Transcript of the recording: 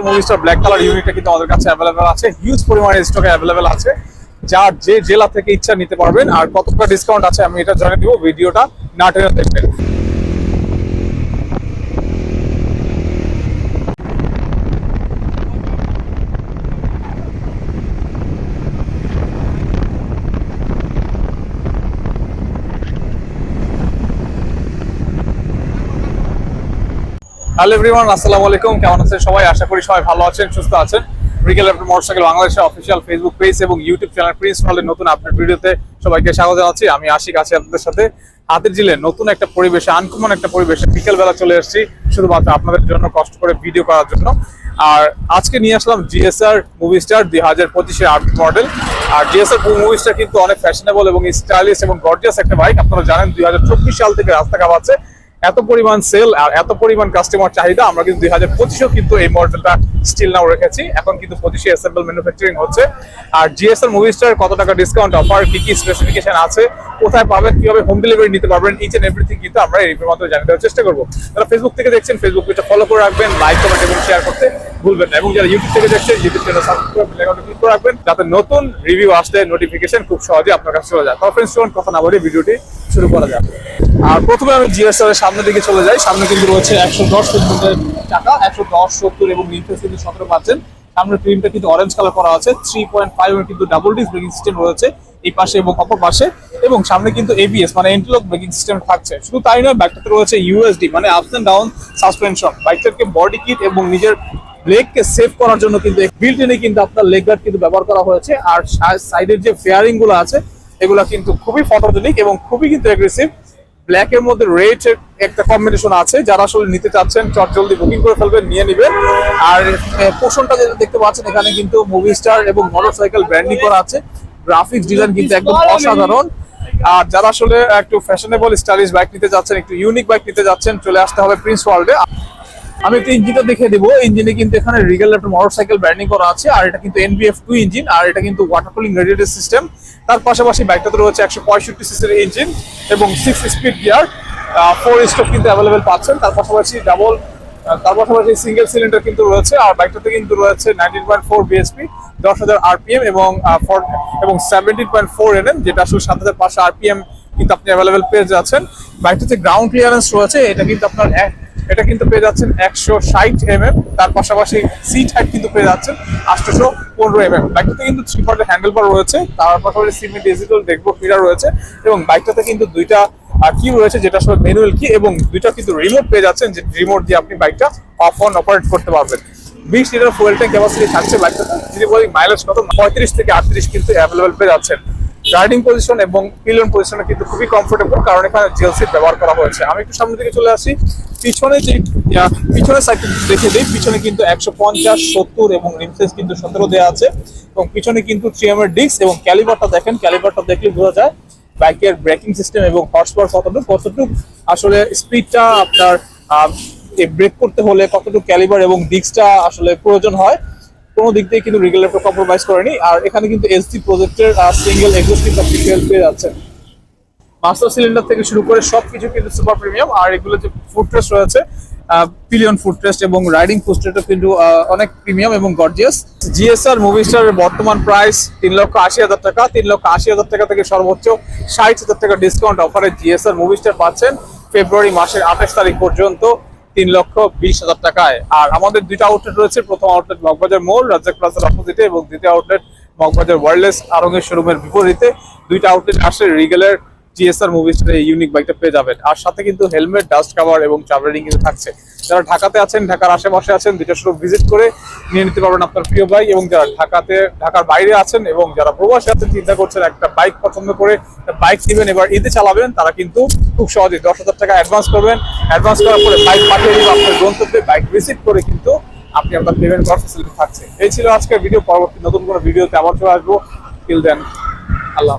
GSR Movistar black colour ইউনিটটা কিন্তু আমাদের কাছে অ্যাভেলেবেল আছে। হিউজ পরিমাণে স্টকে অ্যাভেলেবেল আছে। যার যে জেলা থেকে ইচ্ছা নিতে পারবেন, আর কতটা ডিসকাউন্ট আছে আমি এটা জানিয়ে দিব, ভিডিওটা না টেনে দেখবেন। হ্যালো এভরিওয়ান আসসালামু আলাইকুম। কেমন আছেন সবাই? আশা করি সবাই ভালো আছেন, সুস্থ আছেন। রিগেল অ্যাপের মোটরসাইকেল বাংলাদেশের অফিসিয়াল ফেসবুক পেজ এবং ইউটিউব চ্যানেল প্রিন্স হলের নতুন আপডেট ভিডিওতে সবাইকে স্বাগত জানাচ্ছি। আমি আশিক আছি আপনাদের সাথে। হাতের জিলে নতুন একটা পরিবেশে, আনকমন একটা পরিবেশে বিকেল বেলা চলে এসেছি, শুধুমাত্র আপনাদের জন্য, কষ্ট করে ভিডিও করার জন্য। আর আজকে নিয়ে আসলাম জিএসআর মুভি স্টার দুই হাজার পঁচিশের আপডেট মডেল আর G S R movie star কিন্তু অনেক ফ্যাশনেবল এবং স্টাইলিশ এবং গর্জিয়াস একটা বাইক আপনারা জানেন দুই হাজার চব্বিশ সাল থেকে রাস্তা কামাচ্ছে এত পরিমাণ সেল আর এত পরিমাণ কাস্টমার চাহিদা, আমরা কিন্তু দুই হাজার পঁচিশেও কিন্তু এই মডেলটা স্টিল নাও রেখেছি। এখন কিন্তু পঁচিশে অ্যাসেম্বল ম্যানুফ্যাকচারিং হচ্ছে। আর জিএসএল মুভি স্টার কত টাকা ডিসকাউন্ট অফার কি কি স্পেসিফিকেশন আছে, কোথায় পাবেন, কীভাবে হোম ডেলিভারি নিতে পারবেন ইচ এন্ড এভরিথিং কিন্তু আমরা এই রিভিউর মাধ্যমে জানিয়ে দেওয়ার চেষ্টা করব। যারা ফেসবুক থেকে দেখছেন ফেসবুক পেজটা ফলো করে রাখবেন লাইক কমেন্ট এবং শেয়ার করতে ভুলবেন না। এবং যারা ইউটিউব থেকে দেখছেন ইউটিউব চ্যানেল সাবস্ক্রাইব করে ক্লিক করে রাখবেন, যাতে নতুন রিভিউ আসলে নোটিফিকেশন খুব সহজে আপনার কাছে চলে যায়। তবে ফ্রেন্ডস কথা না বলে ভিডিওটি শুরু করা যাক। আর প্রথমে আমি জিএসআর এর সামনের দিকে চলে যাই। সামনে কিন্তু রয়েছে একশো দশ সেগমেন্টের টাকা একশো দশ সত্তর এবং নিউট্রেস কিন্তু সতেরো পাচ্ছেন সামনের ক্রিমটা কিন্তু অরেঞ্জ কালার করা আছে থ্রি পয়েন্ট ফাইভ কিন্তু ডাবল ডিস ব্রেকিং সিস্টেম রয়েছে এই পাশে এবং অপর পাশে। এবং সামনে কিন্তু এবিএস মানে এন্টিলক ব্রেকিং সিস্টেম থাকছে। শুধু তাই নয় বাইকটাতে রয়েছে ইউএসডি মানে আপস এন্ড ডাউন সাসপেনশন বাইকটাকে বডি কিট এবং নিজের লেগকে সেভ করার জন্য কিন্তু বিল্ট ইনে কিন্তু আপনার লেগ গার্ড কিন্তু ব্যবহার করা হয়েছে। আর সাইডের যে ফেয়ারিংগুলো আছে, এগুলা কিন্তু খুবই ফটোজেনিক এবং খুবই কিন্তু অ্যাগ্রেসিভ ব্ল্যাক এর মধ্যে রেড একটা কম্বিনেশন আছে যারা আসলে নিতে চাচ্ছেন চট জলদি বুকিং করে ফেলবেন নিয়ে নেবেন। আর পোষণটা যেটা দেখতে পাচ্ছেন এখানে কিন্তু মুভি স্টার এবং মোটরসাইকেল ব্র্যান্ডিং করা আছে। গ্রাফিক্স ডিজাইন কিন্তু একদম অসাধারণ। আর যারা আসলে একটু ফ্যাশনেবল স্টাইলিশ বাইক নিতে যাচ্ছেন একটু ইউনিক বাইক নিতে যাচ্ছেন চলে আসতে হবে প্রিন্স ওয়ার্ল্ডে আমি একটু ইঞ্জিনটা দেখে দিব। ইঞ্জিনে কিন্তু এখানে রিগেল একটা মোটরসাইকেল ব্র্যান্ডিং করা আছে, আর এটা কিন্তু এনবিএফ টু ইঞ্জিন আর এটা কিন্তু ওয়াটার কুলিং রেডিয়েটর সিস্টেম তার পাশাপাশি বাইকটাতে রয়েছে একশো পঁয়ষট্টি সিসির ইঞ্জিন এবং six speed gear four stroke কিন্তু অ্যাভেলেবেল পাচ্ছেন। তার পাশাপাশি ডাবল তার পাশাপাশি সিঙ্গেল সিলিন্ডার কিন্তু রয়েছে, আর বাইকটাতে কিন্তু রয়েছে নাইনটিন পয়েন্ট ফোর বিএসপি দশ হাজার আরপিএম এবং এবং সেভেন্টিন পয়েন্ট ফোর এনএম যেটা আসলে সাত হাজার পাঁচশো আরপিএম কিন্তু আপনি অ্যাভেলেবেল পেয়ে যাচ্ছেন। বাইকটাতে গ্রাউন্ড ক্লিয়ারেন্স রয়েছে, এটা কিন্তু আপনার এক এটা কিন্তু পেয়ে যাচ্ছেন একশো ষাট এম এম তার পাশাপাশি সিট হাইট কিন্তু পেয়ে যাচ্ছেন আটশোশো পনেরো এম এম বাইকটাতে কিন্তু থ্রি ফোর্টের হ্যান্ডেল বার রয়েছে। তার পাশাপাশি সিমি ডিজিটাল দেখব ফিরা রয়েছে। এবং বাইকটাতে কিন্তু দুইটা কি রয়েছে, যেটা আসলে ম্যানুয়াল কি এবং দুইটা কিন্তু রিমোট পেয়ে যাচ্ছেন, যে রিমোট দিয়ে আপনি বাইকটা অফ অন অপারেট করতে পারবেন। বিশ লিটার ফুয়েল ট্যাঙ্ক ক্যাপাসিটি থাকছে বাইকটাতে। যদি বলি মাইলেজ কত? পঁয়ত্রিশ থেকে আটত্রিশ কিন্তু অ্যাভেলেবেল পেয়ে যাচ্ছেন। রাইডিং পজিশন এবং পিলিয়ন পজিশনে কিন্তু খুবই কমফোর্টেবল কারণ এখানে জেল সিট ব্যবহার করা হয়েছে। আমি একটু সামনের দিকে চলে আসি। পিছনে যে পিছনের সাইড দেখে দিই। পিছনে কিন্তু একশো পঞ্চাশ, সত্তর এবং রিমসেস কিন্তু সতেরো দেওয়া আছে। এবং পিছনে কিন্তু থ্রি এম এর ডিস্ক এবং ক্যালিবারটা দেখেন ক্যালিবারটা দেখলে বোঝা যায় বাইকের ব্রেকিং সিস্টেম এবং হর্স পাওয়ার কতটুকু কতটুকু আসলে স্পিডটা আপনার ব্রেক করতে হলে কতটুকু ক্যালিবার এবং ডিস্কটা আসলে প্রয়োজন হয়। কোনো দিক দিয়ে কিন্তু রেগুলেটর কম্প্রোমাইজ করেনি। আর এখানে কিন্তু এসডি প্রজেক্টের সিঙ্গেল এক্সস্টিভ ডিটেল পেয়ে যাচ্ছেন। মাস্টার সিলিন্ডার থেকে শুরু করে সবকিছু কিন্তু সুপার প্রিমিয়াম আর এগুলো যে ফুটরেস্ট রয়েছে পিলিয়ন ফুটরেস্ট এবং রাইডিং ফুটরেস্টও কিন্তু অনেক প্রিমিয়াম এবং গর্জিয়াস জিএসআর মুভি স্টারের বর্তমান প্রাইস তিন লক্ষ আশি হাজার টাকা। তিন লক্ষ আশি হাজার টাকা থেকে সর্বোচ্চ ষাট হাজার টাকা ডিসকাউন্ট অফারে জিএসআর মুভি স্টার পাচ্ছেন। ফেব্রুয়ারি মাসের আঠাশ তারিখ পর্যন্ত। তিন লক্ষ বিশ হাজার টাকায়। আর আমাদের দুইটা আউটলেট রয়েছে। প্রথম আউটলেট মগবাজার মোল রাজ্জাক প্লাজার অপোজিটে এবং দ্বিতীয় আউটলেট মগবাজার ওয়ার্ল্ডলেস আরঙের শোরুমের বিপরীতে। দুইটা আউটলেট আসে রিগেলের জিএসআর মুভিসটার এই ইউনিক বাইকটা পেয়ে যাবেন। আর সাথে কিন্তু হেলমেট ডাস্ট কাভার এবং চার্জারিং কিন্তু থাকছে। যারা ঢাকাতে আছেন, ঢাকার আশেপাশে আছেন, দুইটা শুরু ভিজিট করে নিয়ে নিতে পারবেন আপনার প্রিয় বাইক এবং যারা ঢাকাতে, ঢাকার বাইরে আছেন এবং যারা প্রবাসী আছেন, চিন্তা করছেন একটা বাইক পছন্দ করে বাইক নেবেন এবার ঈদে চালাবেন, তারা কিন্তু খুব সহজেই দশ হাজার টাকা অ্যাডভান্স করবেন। অ্যাডভান্স করার পরে বাইক পাঠিয়ে দিবে আপনার গন্তব্যে বাইক রিসিভ করে কিন্তু আপনি আপনার পেমেন্ট করার ফেসিলিটি থাকছে। এই ছিল আজকের ভিডিও পরবর্তী নতুন কোনো ভিডিওতে আবার চলে আসব। টিল দেন আল্লাহ।